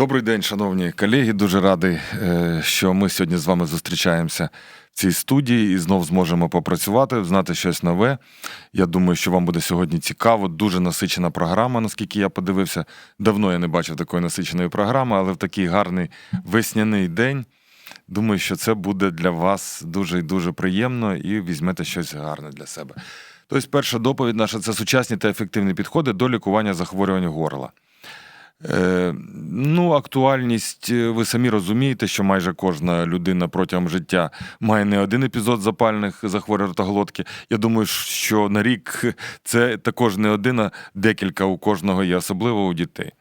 Добрий день, шановні колеги. Дуже радий, е, що ми сьогодні з вами зустрічаємося в цій студії і знов зможемо попрацювати, знати щось нове. Я думаю, що вам буде сьогодні цікаво. Дуже насичена програма, наскільки я подивився. Давно я не бачив такої насиченої програми, але в такий гарний весняний день. Думаю, що це буде для вас дуже і дуже приємно і візьмете щось гарне для себе. Тобто, перша доповідь наша це сучасні та ефективні підходи до лікування захворювань горла. Е, ну, актуальність, е, ви самі розумієте, що майже кожна людина протягом життя має не один епізод запальних захворювань ротоглотки. Я думаю, що на рік це також не один, а декілька у кожного є, особливо у дітей.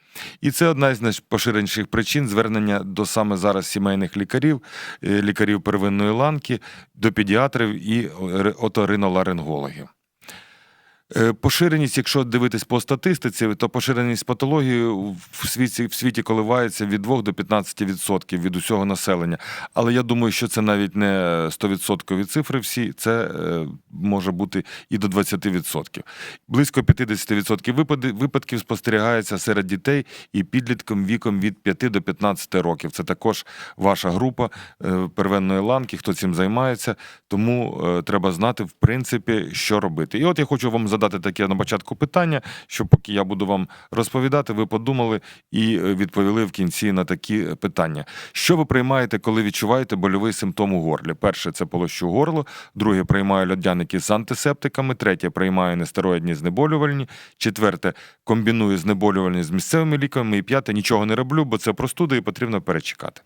І це одна з найпоширеніших причин звернення до саме зараз сімейних лікарів, е, лікарів первинної ланки, до педіатрів і оториноларингологів. Е, Поширеність, якщо дивитись по статистиці, то поширеність патології в світі, в світі коливається від 2 до 15% від усього населення. Але я думаю, що це навіть не 100% цифри всі, це е, може бути і до 20%. Близько 50% випади- випадків спостерігається серед дітей і підлітком віком від 5 до 15 років. Це також ваша група е, первинної ланки, хто цим займається. Тому треба знати, в принципі, що робити. І от я хочу вам задати таке на початку питання, щоб поки я буду вам розповідати, ви подумали і е, відповіли в кінці на такі питання. Що ви приймаєте, коли відчуваєте больовий симптом у горлі? Перше це полощу горло, друге приймаю льодяники з антисептиками, третє приймаю нестероїдні знеболювальні, четверте комбіную знеболювальні з місцевими ліками, і п'яте нічого не роблю, бо це простуда і потрібно перечекати.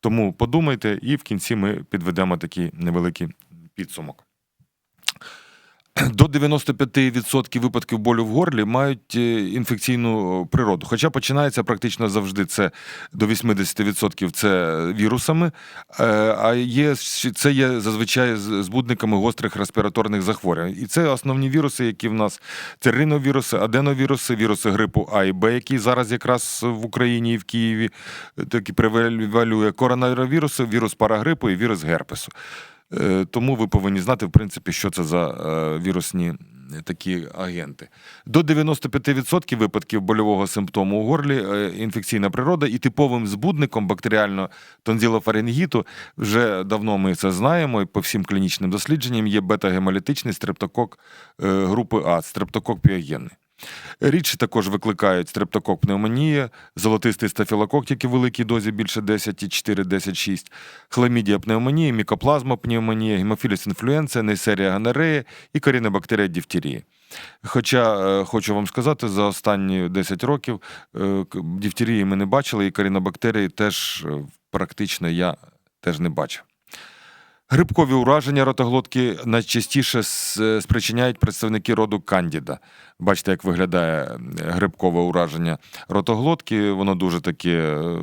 Тому подумайте, і в кінці ми підведемо такий невеликий підсумок. До 95% випадків болю в горлі мають е, інфекційну природу. Хоча починається практично завжди це до 80% це вірусами, е, а є це є зазвичай збудниками гострих респіраторних захворювань. І це основні віруси, які в нас це риновіруси, аденовіруси, віруси грипу А і Б, які зараз якраз в Україні і в Києві е, такі превалює коронавіруси, вірус парагрипу і вірус герпесу. Е, Тому ви повинні знати, в принципі, що це за е, вірусні е, такі агенти. До 95% випадків больового симптому у горлі інфекційна природа і типовим збудником бактеріального тонзилофарингіту, вже давно ми це знаємо, і по всім клінічним дослідженням є бета-гемолітичний стрептокок групи А, стрептокок піогенний. Рідше також викликають стрептокок пневмонія, золотистий стафілокок, тільки великій дозі більше 10,4-10,6, хламідія пневмонія, мікоплазма пневмонія, гемофіліс інфлюенція, нейсерія гонорея і корінебактерія дифтерії. Хоча е, хочу вам сказати, за останні 10 років е, дифтерії ми не бачили, і корінебактерії теж е, практично я теж не бачив. Грибкові ураження ротоглотки найчастіше спричиняють представники роду Кандіда. Бачите, як виглядає е, грибкове ураження ротоглотки. Воно дуже таке. е, е,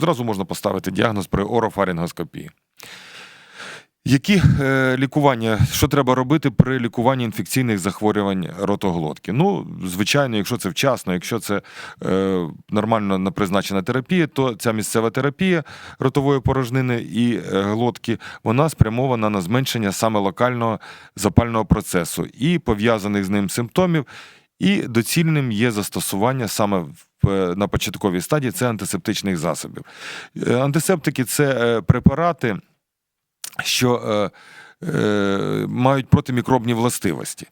Зразу можна поставити діагноз при орофарінгоскопії. Які е, лікування, що треба робити при лікуванні інфекційних захворювань ротоглотки? Ну, звичайно, якщо це вчасно, якщо це е, нормально на- призначена терапія, то ця місцева терапія ротової порожнини і е, глотки вона спрямована на зменшення саме локального запального процесу і пов'язаних з ним симптомів. І доцільним є застосування саме в, е, на початковій стадії це антисептичних засобів. Антисептики це препарати що е, е, мають протимікробні властивості.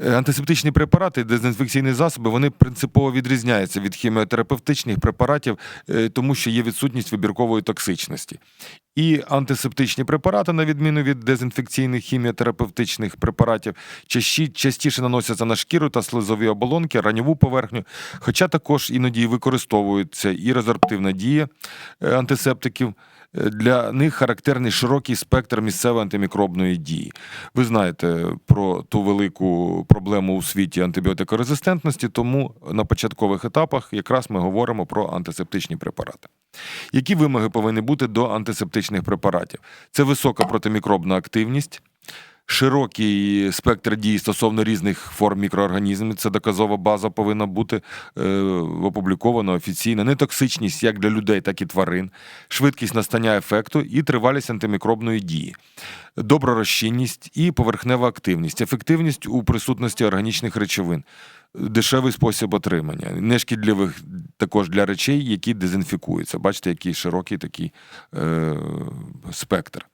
Е, Антисептичні препарати, дезінфекційні засоби, вони принципово відрізняються від хіміотерапевтичних препаратів, е, тому що є відсутність вибіркової токсичності. І антисептичні препарати, на відміну від дезінфекційних хіміотерапевтичних препаратів, частіше наносяться на шкіру та слизові оболонки, раньову поверхню, хоча також іноді і використовується і резорптивна дія е, антисептиків. Для них характерний широкий спектр місцевої антимікробної дії. Ви знаєте про ту велику проблему у світі антибіотикорезистентності, тому на початкових етапах якраз ми говоримо про антисептичні препарати. Які вимоги повинні бути до антисептичних препаратів? Це висока протимікробна активність. Широкий спектр дій стосовно різних форм мікроорганізмів. Це доказова база повинна бути е, опублікована офіційно. Нетоксичність як для людей, так і тварин, швидкість настання ефекту і тривалість антимікробної дії, добророзчинність і поверхнева активність, ефективність у присутності органічних речовин, дешевий спосіб отримання, нешкідливих також для речей, які дезінфікуються. Бачите, який широкий такий е, спектр.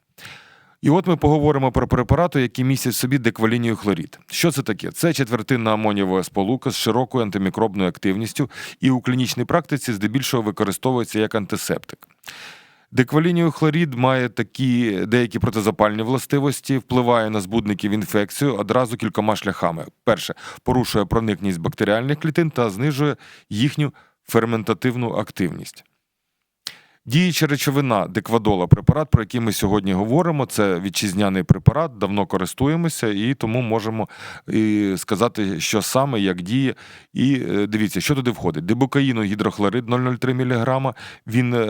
І от ми поговоримо про препарати, які містять в собі деквалінію хлорід. Що це таке? Це четвертинна амонієва сполука з широкою антимікробною активністю і у клінічній практиці здебільшого використовується як антисептик. Деквалінію хлорід має такі деякі протизапальні властивості, впливає на збудників інфекцію одразу кількома шляхами. Перше, порушує проникність бактеріальних клітин та знижує їхню ферментативну активність. Діюча речовина деквадола, препарат, про який ми сьогодні говоримо, це вітчизняний препарат, давно користуємося, і тому можемо і сказати, що саме, як діє. І е, дивіться, що туди входить. Дебукаїну гідрохлорид 0,03 мг. Він е,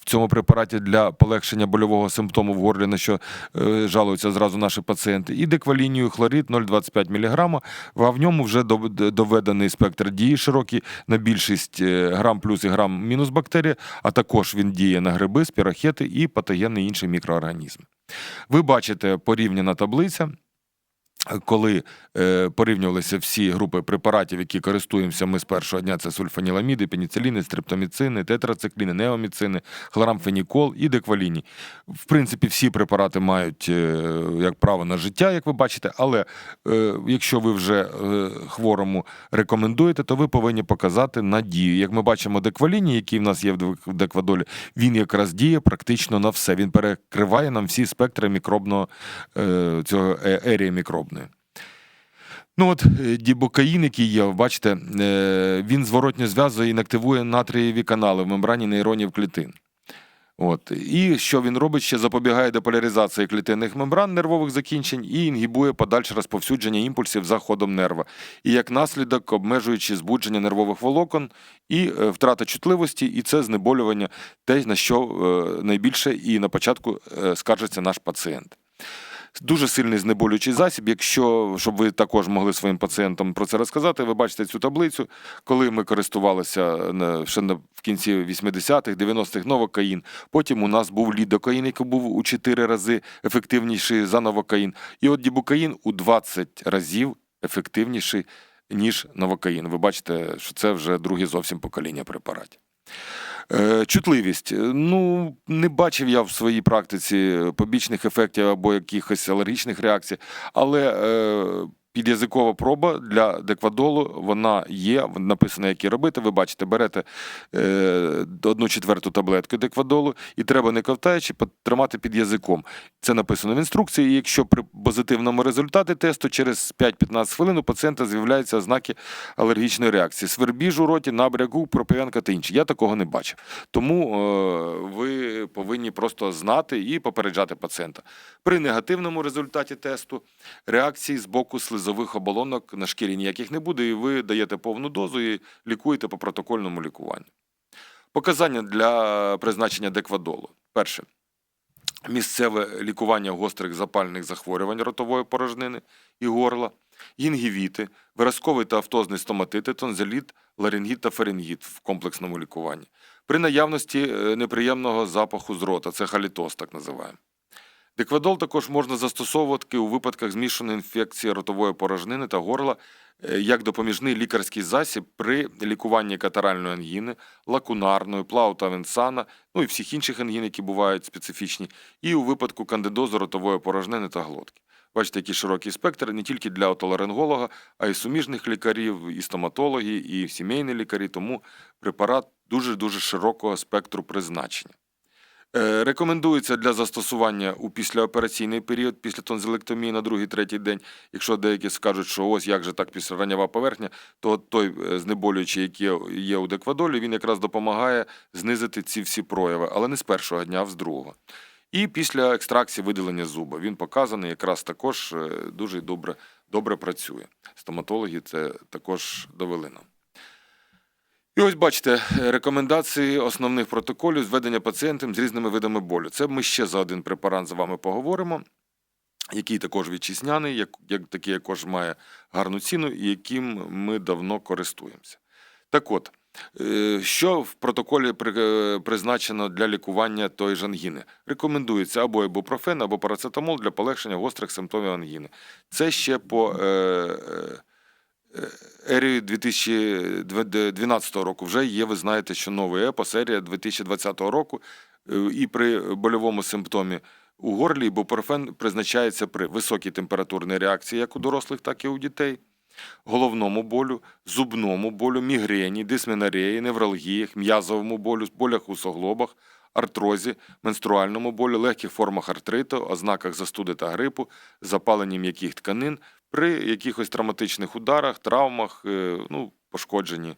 в цьому препараті для полегшення больового симптому в горлі, на що е, жалуються зразу наші пацієнти. І деквалінію хлорид 0,25 мг. А в ньому вже доведений спектр дії широкий на більшість е, грам плюс і грам мінус бактерії, а також він діє на гриби, спірохети і патогенний інший мікроорганізм. Ви бачите порівняна таблиця. Коли е, порівнювалися всі групи препаратів, які користуємося ми з першого дня, це сульфаніламіди, пеніциліни, стрептоміцини, тетрацикліни, неоміцини, хлорамфенікол і декваліні. В принципі, всі препарати мають е, як право на життя, як ви бачите, але е, якщо ви вже е, хворому рекомендуєте, то ви повинні показати надію. Як ми бачимо, декваліні, який в нас є в деквадолі, він якраз діє практично на все. Він перекриває нам всі спектри мікробного е, цього е, ерії мікробної. Ну от е, дібокаїн, який є, бачите, е, він зворотньо зв'язує і інактивує натрієві канали в мембрані нейронів клітин. От. І що він робить? Ще запобігає деполяризації клітинних мембран нервових закінчень і інгібує подальше розповсюдження імпульсів за ходом нерва. І як наслідок обмежуючи збудження нервових волокон і е, втрата чутливості, і це знеболювання, те, на що найбільше і на початку скаржиться наш пацієнт. Дуже сильний знеболюючий засіб. Якщо щоб ви також могли своїм пацієнтам про це розказати, ви бачите цю таблицю. Коли ми користувалися на- ще в кінці 80-х, 90-х новокаїн. Потім у нас був лідокаїн, який був у 4 рази ефективніший за новокаїн. І от дібукаїн у 20 разів ефективніший, ніж новокаїн. Ви бачите, що це вже друге зовсім покоління препаратів. Е, Чутливість. Е, Ну, не бачив я в своїй практиці побічних ефектів або якихось алергічних реакцій, але е, під'язикова проба для деквадолу вона є, написано, як її робити. Ви бачите, берете е, одну четверту таблетку деквадолу і треба не ковтаючи тримати під язиком. Це написано в інструкції. І якщо при позитивному результаті тесту через 5-15 хвилин у пацієнта з'являються ознаки алергічної реакції: свербіж у роті, набряк губ, та інші. Я такого не бачив. Тому е, ви повинні просто знати і попереджати пацієнта. При негативному результаті тесту реакції з боку слизових оболонок на шкірі ніяких не буде, і ви даєте повну дозу і лікуєте по протокольному лікуванню. Показання для призначення деквадолу. Перше. Місцеве лікування гострих запальних захворювань ротової порожнини і горла, гінгівіти, виразковий та автозний стоматити, тонзиліт, ларингіт та фарингіт в комплексному лікуванні. При наявності е, неприємного запаху з рота, це халітоз, так називаємо. Деквадол також можна застосовувати у випадках змішаної інфекції ротової порожнини та горла е, як допоміжний лікарський засіб при лікуванні катаральної ангіни, лакунарної, плаута венсана, ну і всіх інших ангін, які бувають специфічні, і у випадку кандидозу ротової порожнини та глотки. Бачите, який широкий спектр не тільки для отоларинголога, а й суміжних лікарів, і стоматологи, і сімейні лікарі. Тому препарат дуже дуже широкого спектру призначення. Е, Рекомендується для застосування у післяопераційний період після тонзилектомії на другий третій день. Якщо деякі скажуть, що ось як же так після ранєва поверхня, то той е, знеболюючий, який є у деквадолі, він якраз допомагає знизити ці всі прояви, але не з першого дня, а з другого. І після екстракції видалення зуба він показаний якраз також е, дуже добре, добре працює. Стоматологи це також довели нам. І ось бачите е, рекомендації основних протоколів зведення пацієнтам з різними видами болю. Це ми ще за один препарат з вами поговоримо, який також вітчизняний, як, як такий також має гарну ціну і яким ми давно користуємося. Так от, е, що в протоколі е, призначено для лікування тої ж ангіни? Рекомендується або ібупрофен, або парацетамол для полегшення гострих симптомів ангіни. Це ще по е, е, е, ерію 2012 року. Вже є, ви знаєте, що новий епос, ерія 2020 року. Е, І при больовому симптомі у горлі ібупрофен призначається при високій температурній реакції як у дорослих, так і у дітей, головному болю, зубному болю, мігрені, дисменореї, невралгіях, м'язовому болю, болях у суглобах, артрозі, менструальному болю, легких формах артриту, ознаках застуди та грипу, запаленні м'яких тканин, при якихось травматичних ударах, травмах, е, ну, пошкодженні,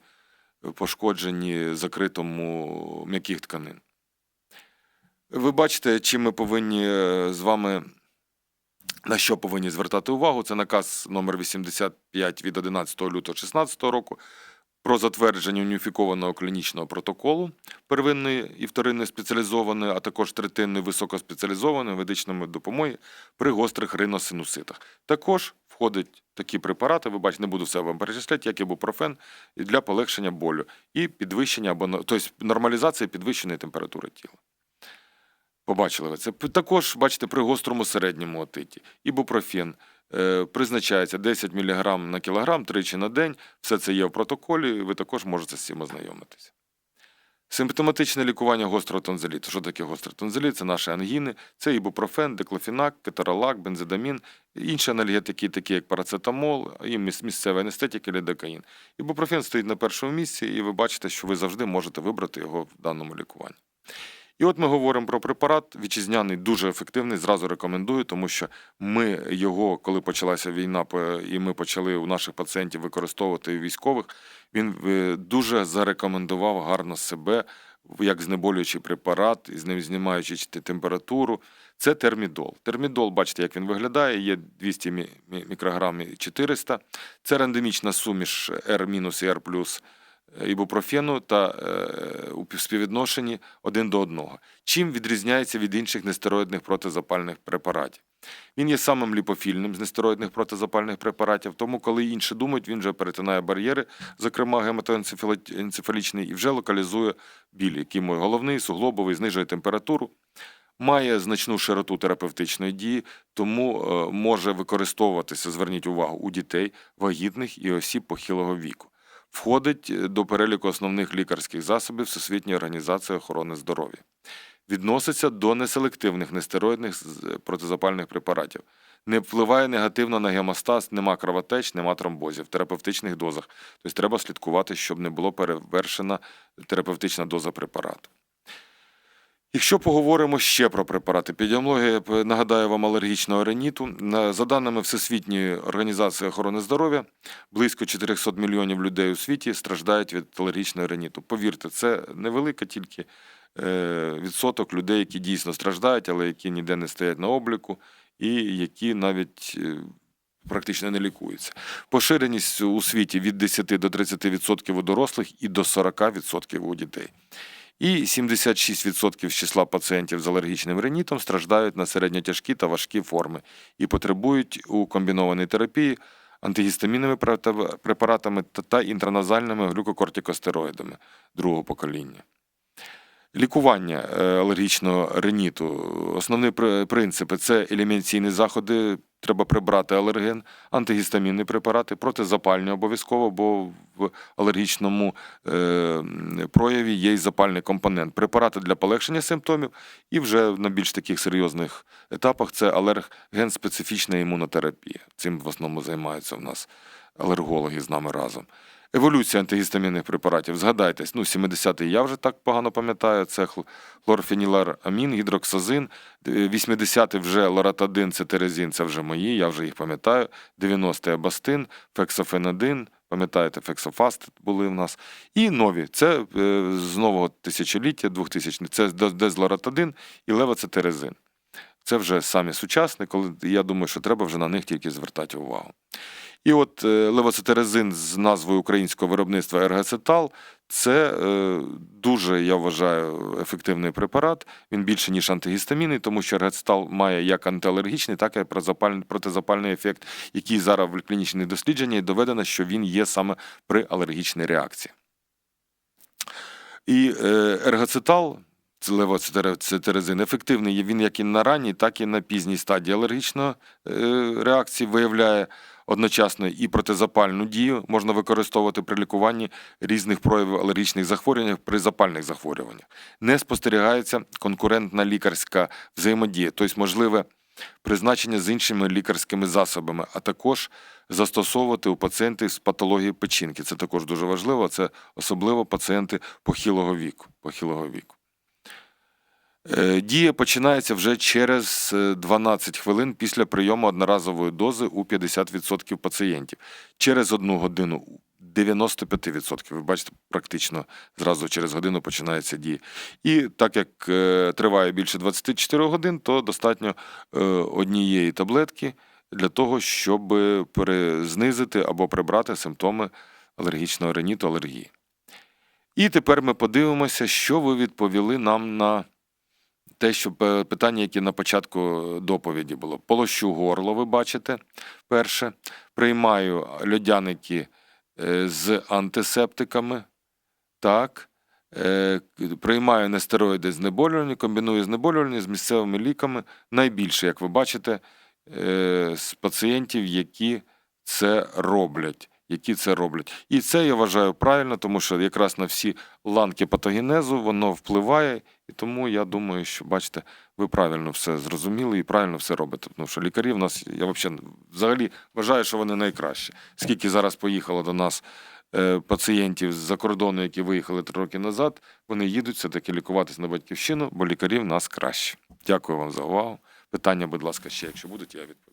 пошкодженні закритому м'яких тканин. Ви бачите, чим ми повинні е, з вами на що повинні звертати увагу? Це наказ номер 85 від 11 лютого 2016 року про затвердження уніфікованого клінічного протоколу первинної і вторинної спеціалізованої, а також третинної високоспеціалізованої медичної допомоги при гострих риносинуситах. Також входять такі препарати, ви бачите, не буду все вам перечисляти, як ібупрофен, для полегшення болю і підвищення або тобто нормалізації підвищеної температури тіла. Побачили ви це. Також, бачите, при гострому середньому отиті. Ібупрофен призначається 10 мг на кілограм тричі на день. Все це є в протоколі, ви також можете з цим ознайомитися. Симптоматичне лікування гострого тонзиліту. Що таке гострий тонзиліт? Це наші ангіни, це ібупрофен, деклофінак, кетаролак, бензодамін, інші анальгетики, такі як парацетамол, і міс- місцевий анестетик і лідокаїн. Ібупрофен стоїть на першому місці, і ви бачите, що ви завжди можете вибрати його в даному лікуванні. І от ми говоримо про препарат вітчизняний, дуже ефективний. Зразу рекомендую, тому що ми його, коли почалася війна, і ми почали у наших пацієнтів використовувати військових. Він е, дуже зарекомендував гарно себе як знеболюючий препарат, і знімаючи температуру. Це термідол. Термідол, бачите, як він виглядає. Є 200 мі- мі- мікрограм і 400. Це рандомічна суміш R- і R+, ібупрофену та е, у співвідношенні один до одного. Чим відрізняється від інших нестероїдних протизапальних препаратів? Він є самим ліпофільним з нестероїдних протизапальних препаратів, тому коли інші думають, він вже перетинає бар'єри, зокрема гематоенцефалічний, і вже локалізує біль, який мой головний, суглобовий, знижує температуру. Має значну широту терапевтичної дії, тому е, може використовуватися, зверніть увагу, у дітей, вагітних і осіб похилого віку. Входить е, до переліку основних лікарських засобів Всесвітньої організації охорони здоров'я. Відноситься до неселективних нестероїдних з- протизапальних препаратів. Не впливає негативно на гемостаз, нема кровотеч, нема тромбозів в терапевтичних дозах. Тобто треба слідкувати, щоб не було перевершена терапевтична доза препарату. Якщо поговоримо ще про препарати, епідеміологія, нагадаю вам алергічного риніту. На- За даними Всесвітньої організації охорони здоров'я, близько 400 мільйонів людей у світі страждають від алергічного риніту. Повірте, це невелика тільки е, відсоток людей, які дійсно страждають, але які ніде не стоять на обліку, і які навіть е, практично не лікуються. Поширеність у світі від 10 до 30% у дорослих і до 40% у дітей. І 76% з числа пацієнтів з алергічним ринітом страждають на середньотяжкі та важкі форми і потребують у комбінованій терапії антигістамінними препаратами та- інтраназальними глюкокортикостероїдами другого покоління. Лікування е, алергічного риніту. Основні при- принципи це елімінаційні заходи, треба прибрати алерген, антигістамінні препарати, протизапальні обов'язково, бо в алергічному е, прояві є й запальний компонент. Препарати для полегшення симптомів, і вже на більш таких серйозних етапах це алерген-специфічна імунотерапія. Цим в основному займаються в нас алергологи з нами разом. Еволюція антигістамінних препаратів. Згадайтесь, ну, 70-й я вже так погано пам'ятаю. Це хл- хлорфеніларамін, гідроксазин. 80-й вже лоратадин, цетерезин, це вже мої, я вже їх пам'ятаю. 90-й абастин, фексофенадин, пам'ятаєте, фексофаст були в нас. І нові. Це е, з нового тисячоліття, 2000 це дезлоратадин і левоцетерезин. Це вже самі сучасні, коли я думаю, що треба вже на них тільки звертати увагу. І от е, левоцетерезин з назвою українського виробництва Ергацетал це е, дуже, я вважаю, ефективний препарат. Він більше, ніж антигістамінний, тому що ергацетал має як антиалергічний, так і протизапальний ефект, який зараз в клінічних дослідженнях доведено, що він є саме при алергічній реакції. І е, левоцитирезин ефективний він як і на ранній, так і на пізній стадії алергічної е, реакції виявляє одночасно і протизапальну дію, можна використовувати при лікуванні різних проявів алергічних захворювань при запальних захворюваннях. Не спостерігається конкурентна лікарська взаємодія, тобто можливе призначення з іншими лікарськими засобами, а також застосовувати у пацієнтів з патологією печінки. Це також дуже важливо. Це особливо пацієнти похилого віку. Похилого віку. Е, Дія починається вже через е, 12 хвилин після прийому одноразової дози у 50% пацієнтів. Через одну годину 95%. Ви бачите, практично зразу через годину починається дія. І так як е, триває більше 24 годин, то достатньо е, однієї таблетки для того, щоб знизити або прибрати симптоми алергічного риніту, алергії. І тепер ми подивимося, що ви відповіли нам на те, що питання, яке на початку доповіді було. Полощу горло, ви бачите, перше. Приймаю льодяники е, з антисептиками. Так. Е, Приймаю нестероїди знеболювальні, комбіную знеболювальні з місцевими ліками. Найбільше, як ви бачите, е, з пацієнтів, які це роблять. Які це роблять. І це я вважаю правильно, тому що якраз на всі ланки патогенезу воно впливає, і тому я думаю, що бачите, ви правильно все зрозуміли і правильно все робите. Тому що лікарі в нас, я взагалі, взагалі вважаю, що вони найкращі. Скільки зараз поїхало до нас е, пацієнтів з-за кордону, які виїхали три роки назад, вони їдуть все-таки лікуватися на батьківщину, бо лікарі в нас краще. Дякую вам за увагу. Питання, будь ласка, ще, якщо будуть, я відповім.